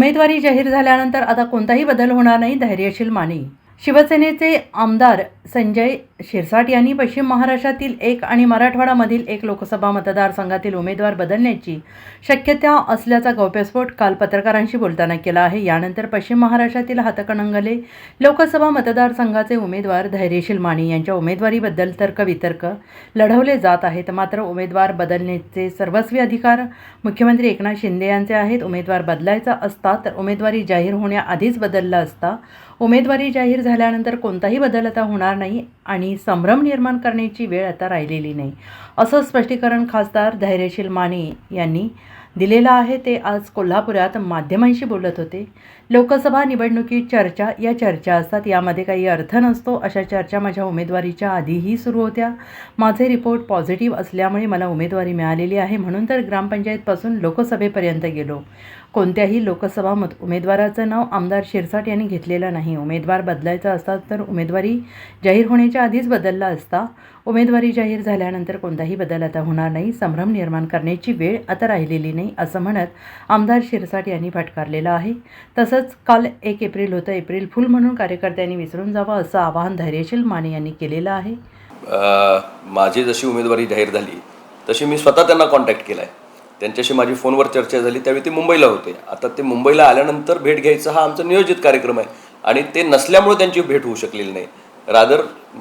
उमेदवारी जाहीर झाल्यानंतर आता कोणताही बदल होणार नाही धैर्यशील माने. शिवसेनेचे आमदार संजय शिरसाट यांनी पश्चिम महाराष्ट्रातील एक आणि मराठवाडामधील एक लोकसभा मतदारसंघातील उमेदवार बदलण्याची शक्यता असल्याचा गौप्यस्फोट काल पत्रकारांशी बोलताना केला आहे. यानंतर पश्चिम महाराष्ट्रातील हातकणंगले लोकसभा मतदारसंघाचे उमेदवार धैर्यशील माने यांच्या उमेदवारीबद्दल तर्कवितर्क लढवले जात आहेत. मात्र उमेदवार बदलण्याचे सर्वस्वी अधिकार मुख्यमंत्री एकनाथ शिंदे यांचे आहेत. उमेदवार बदलायचा असता तर उमेदवारी जाहीर होण्याआधीच बदलला असता उमेदवारी जाहीर झाल्यानंतर कोणताही बदल आता होणार नाही आणि संभ्रम निर्माण करण्याची वेळ आता राहिलेली नाही. असं स्पष्टीकरण खासदार धैर्यशील माने यांनी दिलेलं आहे. ते आज कोल्हापुरात माध्यमांशी बोलत होते. लोकसभा निवडणुकीत चर्चा या चर्चा असतात. यामध्ये काही अर्थ नसतो. अशा चर्चा माझ्या उमेदवारीच्या आधीही सुरू होत्या. माझे रिपोर्ट पॉझिटिव्ह असल्यामुळे मला उमेदवारी मिळालेली आहे. म्हणून तर ग्रामपंचायतपासून लोकसभेपर्यंत गेलो. कोणत्याही लोकसभा मत उमेदवाराचं नाव आमदार शिरसाट यांनी घेतलेलं नाही. उमेदवार बदलायचा असता तर उमेदवारी जाहीर होण्याच्या आधीच बदलला असता. उमेदवारी जाहीर झाल्यानंतर कोणताही बदल आता होणार नाही. संभ्रम निर्माण करण्याची वेळ आता राहिलेली नाही असं म्हणत आमदार शिरसाट यांनी फटकारलेलं आहे. तसंच काल एक एप्रिल होतं. एप्रिल फुल म्हणून कार्यकर्त्यांनी विसरून जावं असं आवाहन धैर्यशील माने यांनी केलेलं आहे. माझी जशी उमेदवारी जाहीर झाली तशी मी स्वतः त्यांना कॉन्टॅक्ट केला आहे त्यांच्याशी माझी फोनवर चर्चा झाली त्यावेळी ते मुंबईला होते. आता ते मुंबईला आल्यानंतर भेट घ्यायचा हा आमचा नियोजित कार्यक्रम आहे. आणि ते नसल्यामुळे त्यांची भेट होऊ शकलेली नाही. रादर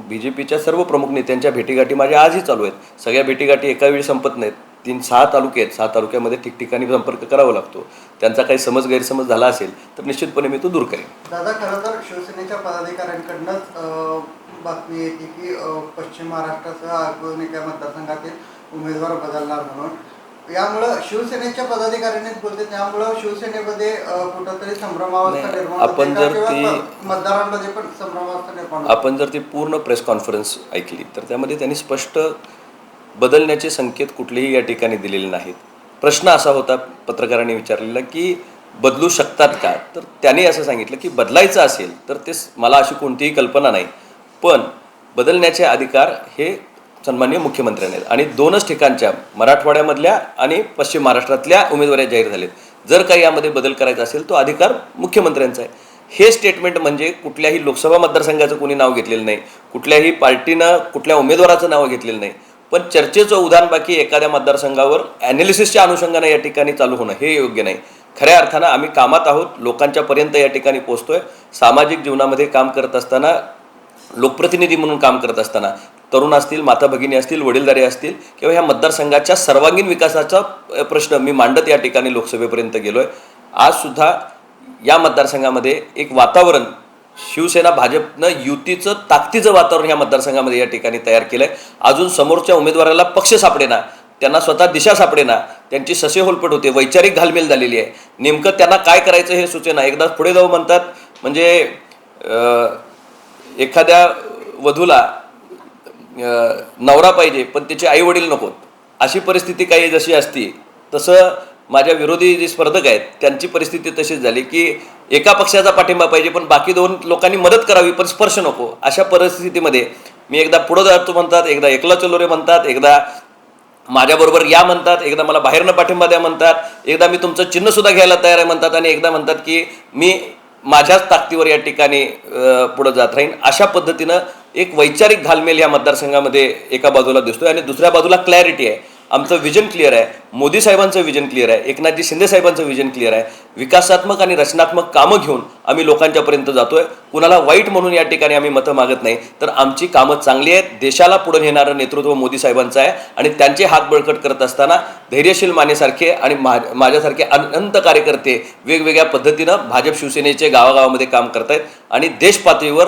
बी जे पीच्या सर्व प्रमुख नेत्यांच्या भेटीगाठी माझ्या आजही चालू आहेत. सगळ्या भेटीगाठी एका वेळी संपत नाहीत. तीन सहा तालुके आहेत. सहा तालुक्यामध्ये ठिकठिकाणी संपर्क करावा लागतो. त्यांचा काही समज गैरसमज झाला असेल तर निश्चितपणे मी तो दूर करेन. दादा खरं तर शिवसेनेच्या पदाधिकाऱ्यांकडनंच बातमी येते की पश्चिम महाराष्ट्रासह अजून मतदारसंघातील उमेदवार बदलणार म्हणून. यामुळं शिवसेनेच्या पदाधिकाऱ्यांनीच बोलते त्यामुळं शिवसेनेमध्ये कुठंतरी संभ्रमावस्था निर्माण आपण? जर ती- म- मतदारांमध्ये पण संभ्रमावस्था निर्माण होते? आपण जर ती पूर्ण प्रेस कॉन्फरन्स ऐकली तर त्यामध्ये त्यांनी स्पष्ट बदलण्याचे संकेत कुठलेही या ठिकाणी दिलेले नाहीत प्रश्न असा होता पत्रकारांनी विचारलेला की बदलू शकतात का तर त्यांनी असं सांगितलं की बदलायचं असेल तर ते मला अशी कोणतीही कल्पना नाही पण बदलण्याचे अधिकार हे सन्मान्य मुख्यमंत्र्यांनी आहेत. आणि दोनच ठिकाणच्या मराठवाड्यामधल्या आणि पश्चिम महाराष्ट्रातल्या उमेदवाऱ्या जाहीर झालेत. जर काही यामध्ये बदल करायचा असेल तो अधिकार मुख्यमंत्र्यांचा आहे. हे स्टेटमेंट म्हणजे कुठल्याही लोकसभा मतदारसंघाचं कोणी नाव घेतलेलं नाही. कुठल्याही पार्टीनं कुठल्या उमेदवाराचं नाव घेतलेलं नाही. पण चर्चेचं उदाहरण बाकी एखाद्या मतदारसंघावर ॲनालिसिसच्या अनुषंगानं या ठिकाणी चालू होणं हे योग्य नाही. खऱ्या अर्थानं आम्ही कामात आहोत लोकांच्या पर्यंत या ठिकाणी पोहोचतोय. सामाजिक जीवनामध्ये काम करत असताना लोकप्रतिनिधी म्हणून काम करत असताना तरुण असतील माता भगिनी असतील वडीलधारे असतील किंवा ह्या मतदारसंघाच्या सर्वांगीण विकासाचा प्रश्न मी मांडत या ठिकाणी लोकसभेपर्यंत गेलो आहे आजसुद्धा या मतदारसंघामध्ये एक वातावरण शिवसेना भाजपनं युतीचं ताकदीचं वातावरण ह्या मतदारसंघामध्ये या ठिकाणी तयार केलं आहे अजून समोरच्या उमेदवाराला पक्ष सापडेना त्यांना स्वतः दिशा सापडेना त्यांची ससे होलपट होते वैचारिक घालमेल झालेली आहे. नेमकं त्यांना काय करायचं हे सुचेना एकदा पुढे जाऊ म्हणतात. म्हणजे एखाद्या वधूला नवरा पाहिजे पण त्याचे आई वडील नकोत. अशी परिस्थिती काही जशी असती तसं माझ्या विरोधी जे स्पर्धक आहेत त्यांची परिस्थिती तशीच झाली की एका पक्षाचा पाठिंबा पाहिजे पण बाकी दोन लोकांनी मदत करावी पण स्पर्श नको. अशा परिस्थितीमध्ये मी एकदा पुढं जातो म्हणतात एकदा एकला चलो रे म्हणतात एकदा माझ्याबरोबर या म्हणतात एकदा मला बाहेरनं पाठिंबा द्या म्हणतात एकदा मी तुमचं चिन्हसुद्धा घ्यायला तयार आहे म्हणतात आणि एकदा म्हणतात की मी माझ्याच ताकदीवर या ठिकाणी पुढं जात राहीन. अशा पद्धतीनं एक वैचारिक घालमेल या मतदारसंघामध्ये एका बाजूला दिसतोय आणि दुसऱ्या बाजूला क्लॅरिटी आहे. आमचं विजन क्लिअर आहे. मोदी साहेबांचं विजन क्लिअर आहे. एकनाथजी शिंदे साहेबांचं विजन क्लिअर आहे. विकासात्मक आणि रचनात्मक कामं घेऊन आम्ही लोकांच्यापर्यंत जातोय. कुणाला वाईट म्हणून या ठिकाणी आम्ही मतं मागत नाही. तर आमची कामं चांगली आहेत. देशाला पुढे नेणारं नेतृत्व मोदी साहेबांचं आहे. आणि त्यांचे हात बळकट करत असताना धैर्यशील मानेसारखे आणि मा माझ्यासारखे अनंत कार्यकर्ते वेगवेगळ्या पद्धतीनं भाजप शिवसेनेचे गावागावामध्ये काम करत आहेत आणि देश पातळीवर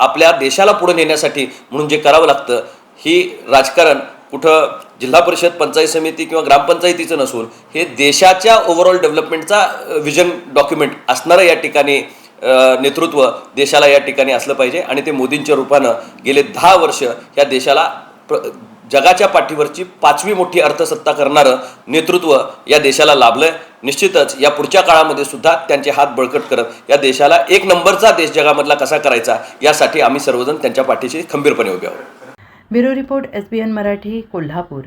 आपल्या देशाला पुढे नेण्यासाठी म्हणून जे करावं लागतं ही राजकारण कुठं जिल्हा परिषद पंचायत समिती किंवा ग्रामपंचायतीचं नसून हे देशाच्या ओव्हरऑल डेव्हलपमेंटचा विजन डॉक्युमेंट असणारं या ठिकाणी नेतृत्व देशाला या ठिकाणी असलं पाहिजे. आणि ते मोदींच्या रूपानं गेले दहा वर्ष या देशाला प्र जगाच्या पाठीवरची पाचवी मोठी अर्थसत्ता करणारं नेतृत्व या देशाला लाभलंय. निश्चितच या पुढच्या काळामध्ये सुद्धा त्यांचे हात बळकट करत या देशाला एक नंबरचा देश जगामधला कसा करायचा यासाठी आम्ही सर्वजण त्यांच्या पाठीशी खंबीरपणे उभे आहोत. Bureau report S B N Marathi Kolhapur.